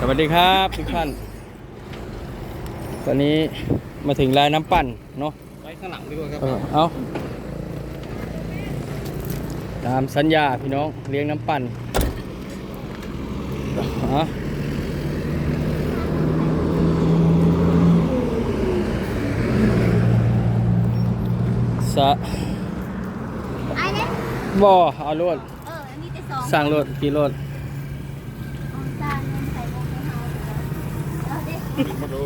สวัสดีครับทุกท่าน ตอนนี้มาถึงลายน้ำปั่นเนาะไว้ข้างหลังดีกว่าครับเออเอาตามสัญญาพี่น้องเลี้ยงน้ำปั่นเอาสะไอ้เนี่ยบ่เอารถเอออันนี้จะสองสร้างรถกี่รถเอาจานเงินใส่วงให้เขา เอาดิมาดู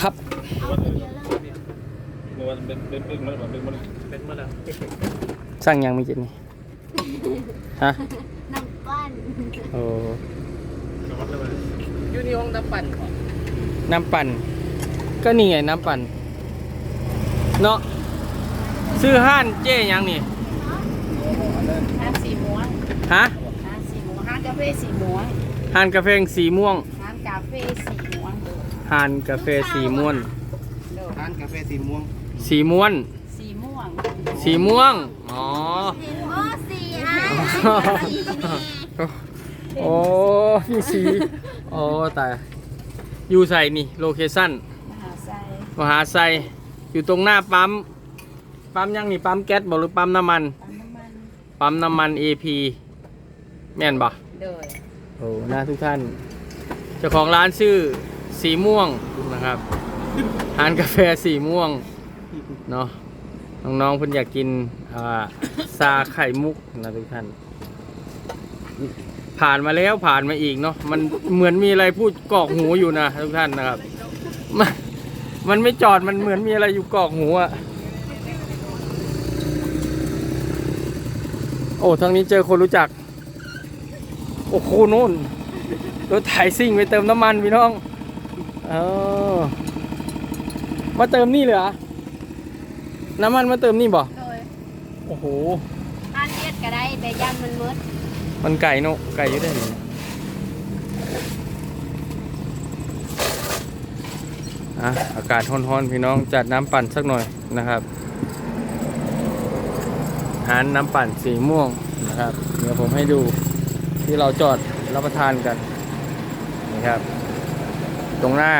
ทับเอาทีเดียวเลยมันเป็นเป็นเป็นมันเป็นมันเป็นมันอะสร้างยังไม่จิตนี่ฮะน้ำปั้นโอ้ยูนิห้องน้ำปั่นน้ำปั่น ก็นี่ไงน้ำปั่น เนาะซื้อห้านเจ๊ยังนี่ห้างสีม่วงฮะห้างสีม่วงห้างกาแฟสีม่วงห้านกาแฟสีม่วงห้างกาแฟสีม่วง ห้านกาแฟสีม่วนเด้อร้านกาแฟสีม่วงสีม่วน สีม่วงสีม่วง อ๋อ โอ้สี่อะสี่แม่โอ้พี่สีโอ้ตายอยู่ใส่นี่โลเคชั่นมหาไซมหาไซอยู่ตรงหน้าปั๊ม ปั๊มยังนี่ปั๊มแก๊สบอกหรือปั๊มน้ำมัน ปั๊มน้ำมันปั๊มน้ำมัน AP แม่นบ่เด้อโอ้หน้าทุกท่าน เจ้าของร้านชื่อ สีม่วงนะครับร้านกาแฟสีม่วงเนาะน้องๆเพิ่นอยากกินซาไข่มุกนะทุกท่าน ผ่านมาแล้วผ่านมาอีกเนาะมันเหมือนมีอะไรพูดกอกหูอยู่นะทุกท่านนะครับ มันมันไม่จอดมันเหมือนมีอะไรอยู่กอกหูอะโอ้ทางนี้เจอคนรู้จัก โอ้โหนู่นรถไถซิ่งไปเติมน้ำมันพี่น้อง เออมาเติมนี่เลยเหรอน้ำมันมาเติมนี่บ่โดยโอ้โหอันเลียดก็ได้แต่ยันมันมืดมันไก่เนอะไก่อยู่ได้เลยอะอากาศร้อนๆพี่น้องจัดน้ำปั่นสักหน่อยนะครับหารน้ำปั่นสีม่วงนะครับ เดี๋ยวผมให้ดูที่เราจอดรับประทานกันนะครับ ตรงหน้า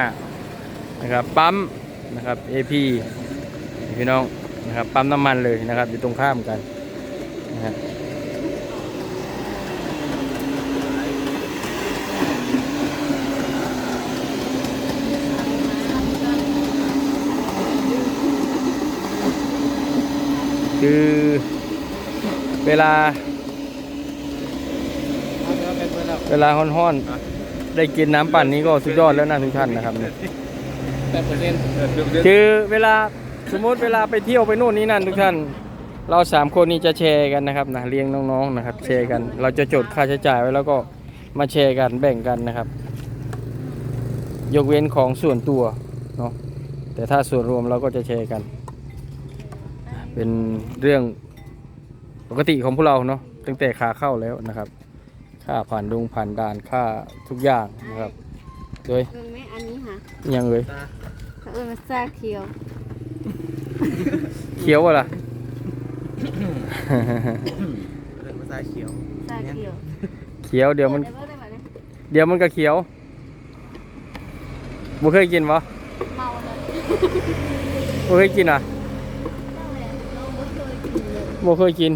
นะครับปั๊มนะครับ AP พี่น้องนะครับปั๊มน้ำมันเลยนะครับอยู่ตรงข้ามกันนะครับคือเวลา เวลาห้อนๆ ได้กินน้ำปั่นนี้ก็สุดยอดแล้วนะทุกท่านนะครับแปดเปอร์เซ็นต์คือเวลาสมมติเวลาไปเที่ยวไปโน่นนี่นั่นทุกท่าน เราสามคนนี้จะแชร์กันนะครับนะเลี้ยงน้องๆนะครับ แชร์กัน เราจะจดค่าใช้จ่ายไว้แล้วก็มาแชร์กันแบ่งกันนะครับ ยกเว้นของส่วนตัวเนาะแต่ถ้าส่วนรวมเราก็จะแชร์กัน เป็นเรื่องปกติของพวกเราเนาะตั้งแต่ขาเข้าแล้วนะครับ ค่าผ่านดงผ่านด่านค่าทุกอย่างนะครับโดยเออไหมอันนี้ค่ะยังเลยเขาเออมาซาเขียวเขียวอะล่ะเป็นภาษาเขียวซาเขียวเขียวเดี๋ยวมันได้บ่ได้บ่เนี่ยเดี๋ยวมันก็เขียวบ่เคยกินปะเมาเลยบ่เคยกินอะเมาเลยเราบ่เคยกินเลยบ่เคยกิน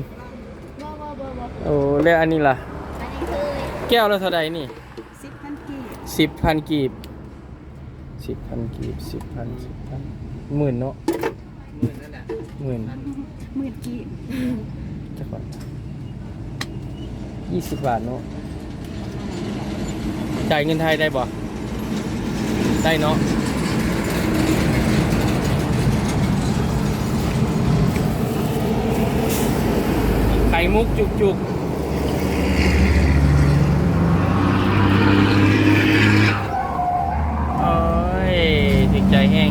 บ่บ่บ่บ่โอ้แล้วอันนี้ล่ะอันนี้เคย แก้วละเท่าใดนี่สิบพันกีบสิบพันกีบสิบพันกีบสิบพันสิบพันหมื่นเนาะมือนั่นแหละหมื่นหมื่นกีบจะก่อนยี่สิบบาทเนาะจ่ายเงินไทยได้บ่ได้เนาะไข่มุกจุกจุกโอ้ยจิตใจแห้ง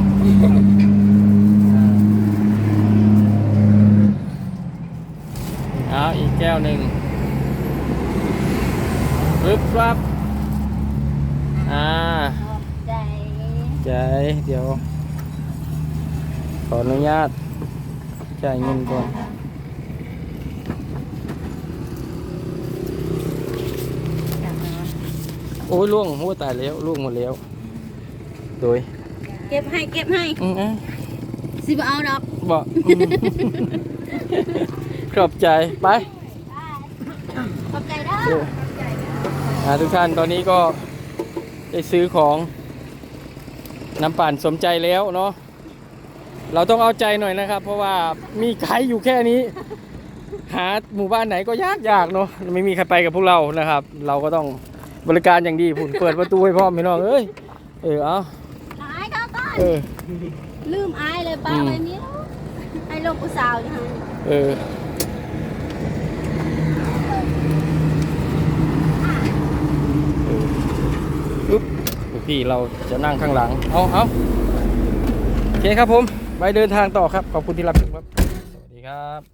เอาอีกแก้ วหนึ่งปึ๊บปั๊บอ่าขอบใจใจเดี๋ยว ขออนุญาตจ่ายเงินก่อนอยากมาโอ้ยล่วงโอ้ยตายแล้วล่วงหมดแล้ว โดย เก็บให้เก็บให้อืมอะสิบเอาดอกบอกอืมขอบใจ ไป ขอบใจเด้อเอออ่าทุกท่านตอนนี้ก็ได้ซื้อของน้ำปั่นสมใจแล้วเนาะเราต้องเอาใจหน่อยนะครับ เพราะว่ามีไกด์อยู่แค่นี้ หาหมู่บ้านไหนก็ยากยากๆเนาะไม่มีใครไปกับพวกเรานะครับ เราก็ต้องบริการอย่างดีผุนเปิดประตูให้พ่อมพี่น้องเอ้ยเออเอาอายเขาก่อนเออลืมอายเลยป้าอืมไว้นี้ไอ้ลูกผู้สาวอยู่ห่างเออเออปึ๊บ พี่เราจะนั่งข้างหลัง เอาเอาโอเคครับผม ไปเดินทางต่อครับ ขอบคุณที่รับชมครับ สวัสดีครับ